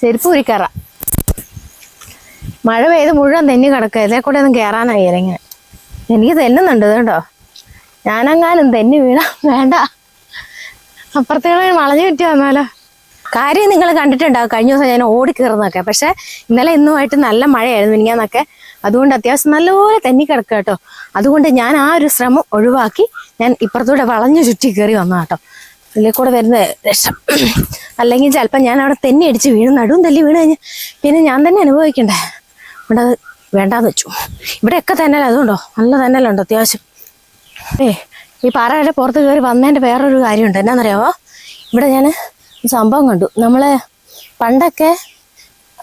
ചെരുപ്പ് ഉരിക്കറ. മഴ പെയ്ത് മുഴുവൻ തെന്നി കിടക്കുക. ഇതേ കൂടെ ഒന്നും കയറാനായി ഇങ്ങനെ എനിക്ക് തെന്നുന്നുണ്ട് കേട്ടോ ഞാനെങ്ങാനും തെന്നി വീണ വേണ്ട. അപ്പുറത്തേക്ക് വളഞ്ഞു ചുറ്റി വന്നാലോ കാര്യം നിങ്ങൾ കണ്ടിട്ടുണ്ടാവും കഴിഞ്ഞ ദിവസം ഞാൻ ഓടി കയറുന്നൊക്കെ പക്ഷെ ഇന്നലെ ഇന്നുമായിട്ട് നല്ല മഴയായിരുന്നു ഇനിയാന്നൊക്കെ അതുകൊണ്ട് അത്യാവശ്യം നല്ലപോലെ തെന്നി കിടക്കുക കേട്ടോ. അതുകൊണ്ട് ഞാൻ ആ ഒരു ശ്രമം ഒഴിവാക്കി ഞാൻ ഇപ്പുറത്തൂടെ വളഞ്ഞു ചുറ്റി കയറി വന്നു കേട്ടോ. ഇതിലേക്കൂടെ വരുന്ന രസം അല്ലെങ്കിൽ ചിലപ്പോൾ ഞാൻ അവിടെ തന്നെ അടിച്ച് വീണ് നടുവും തല്ലി വീണ് കഴിഞ്ഞാൽ പിന്നെ ഞാൻ തന്നെ അനുഭവിക്കണ്ടേ? ഇവിടെ വേണ്ടാന്ന് വെച്ചു. ഇവിടെയൊക്കെ തന്നെ അതുകൊണ്ടോ? നല്ല തന്നെ ഉണ്ടോ അത്യാവശ്യം? ഏ ഈ പാറയുടെ പുറത്ത് കയറി വന്നതിന്റെ വേറൊരു കാര്യമുണ്ട്. എന്നാന്നറിയാവോ? ഇവിടെ ഞാൻ സംഭവം കണ്ടു. നമ്മളെ പണ്ടൊക്കെ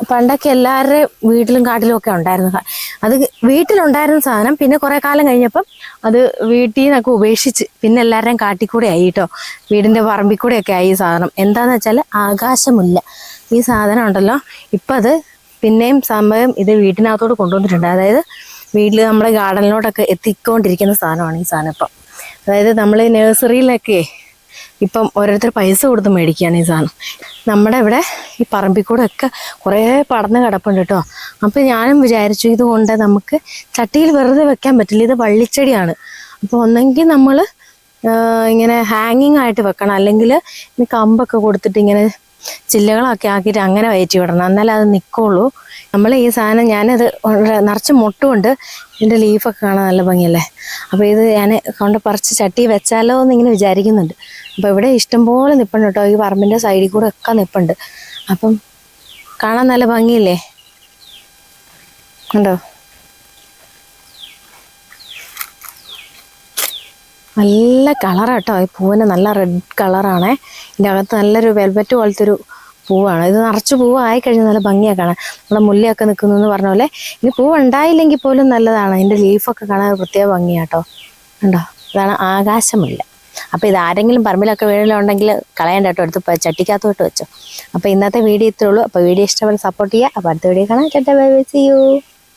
പണ്ടൊക്കെ എല്ലാവരുടെയും വീട്ടിലും കാട്ടിലും ഒക്കെ ഉണ്ടായിരുന്നു അത് വീട്ടിലുണ്ടായിരുന്ന സാധനം പിന്നെ കുറെ കാലം കഴിഞ്ഞപ്പം അത് വീട്ടിൽ നിന്നൊക്കെ ഉപേക്ഷിച്ച് പിന്നെ എല്ലാവരുടെയും കാട്ടിക്കൂടെ ആയി കേട്ടോ വീടിന്റെ പറമ്പിൽ കൂടെ ഒക്കെ ആയി സാധനം. എന്താന്ന് വെച്ചാൽ ആകാശമില്ല. ഈ സാധനം ഉണ്ടല്ലോ. ഇപ്പം അത് പിന്നെയും സമയം ഇത് വീട്ടിനകത്തോട് കൊണ്ടുവന്നിട്ടുണ്ട്. അതായത് വീട്ടിൽ നമ്മുടെ ഗാർഡനിലോട്ടൊക്കെ എത്തിക്കൊണ്ടിരിക്കുന്ന സാധനമാണ് ഈ സാധനം ഇപ്പം. അതായത് നമ്മൾ നഴ്സറിയിലൊക്കെ ഇപ്പം ഓരോരുത്തർ പൈസ കൊടുത്ത് മേടിക്കുകയാണ് ഈ സാധനം. നമ്മുടെ ഇവിടെ ഈ പറമ്പിൽ കൂടെ ഒക്കെ കുറേ പടന്ന് കിടപ്പുണ്ട് കേട്ടോ. അപ്പം ഞാനും വിചാരിച്ചു ഇതുകൊണ്ട് നമുക്ക് ചട്ടിയിൽ വെറുതെ വെക്കാൻ പറ്റില്ല. ഇത് വള്ളിച്ചെടിയാണ്. അപ്പോൾ ഒന്നെങ്കിൽ നമ്മൾ ഇങ്ങനെ ഹാങ്ങിങ് ആയിട്ട് വെക്കണം. അല്ലെങ്കിൽ കമ്പൊക്കെ കൊടുത്തിട്ട് ഇങ്ങനെ ചില്ലകളൊക്കെ ആക്കിയിട്ട് അങ്ങനെ വയറ്റി വിടണം. എന്നാലേ അത് നിൽക്കുള്ളൂ നമ്മൾ ഈ സാധനം ഞാനത് നിറച്ച് മുട്ടുകൊണ്ട് ഇതിന്റെ ലീഫൊക്കെ കാണാൻ നല്ല ഭംഗിയല്ലേ? അപ്പോൾ ഇത് ഞാൻ കൊണ്ട് പറിച്ച് ചട്ടി വെച്ചാലോ എന്ന് ഇങ്ങനെ വിചാരിക്കുന്നുണ്ട്. അപ്പോൾ ഇവിടെ ഇഷ്ടംപോലെ നിൽപ്പുണ്ട് കേട്ടോ. ഈ പറമ്പിന്റെ സൈഡിൽ കൂടെ ഒക്കെ നിൽപ്പുണ്ട് അപ്പം കാണാൻ നല്ല ഭംഗിയില്ലേ? ഉണ്ടോ നല്ല കളറാണ് കേട്ടോ ഈ പൂവിന് നല്ല റെഡ് കളറാണേ ഇതിന്റെ അകത്ത് നല്ലൊരു വെൽവെറ്റ് പോലത്തെ ഒരു പൂവാണ്. ഇത് നിറച്ച് പൂവ് ആയിക്കഴിഞ്ഞാൽ നല്ല ഭംഗിയാണ് കാണാൻ. നമ്മുടെ മുല്ലയൊക്കെ നിൽക്കുന്നു എന്ന് പറഞ്ഞ പോലെ ഇനി പൂവ് ഉണ്ടായില്ലെങ്കിൽ പോലും നല്ലതാണ്. അതിന്റെ ലീഫൊക്കെ കാണാൻ പ്രത്യേക ഭംഗിയാട്ടോ ഉണ്ടോ അതാണ് ആകാശമില്ല. അപ്പോൾ ഇത് ആരെങ്കിലും പറമ്പിലൊക്കെ വീടിലുണ്ടെങ്കിൽ കളയണ്ട കേട്ടോ എടുത്ത് ചട്ടിക്കകത്ത് ചട്ടിക്കകത്തോട്ട് വെച്ചോ. അപ്പോൾ ഇന്നത്തെ വീഡിയോ ഇത്രേ ഉള്ളൂ. അപ്പോൾ വീഡിയോ ഇഷ്ടപ്പെട്ട് സപ്പോർട്ട് ചെയ്യുക. അപ്പോൾ അടുത്ത വീഡിയോ കാണാം. ചേട്ടാ ബൈ ബൈ സി യു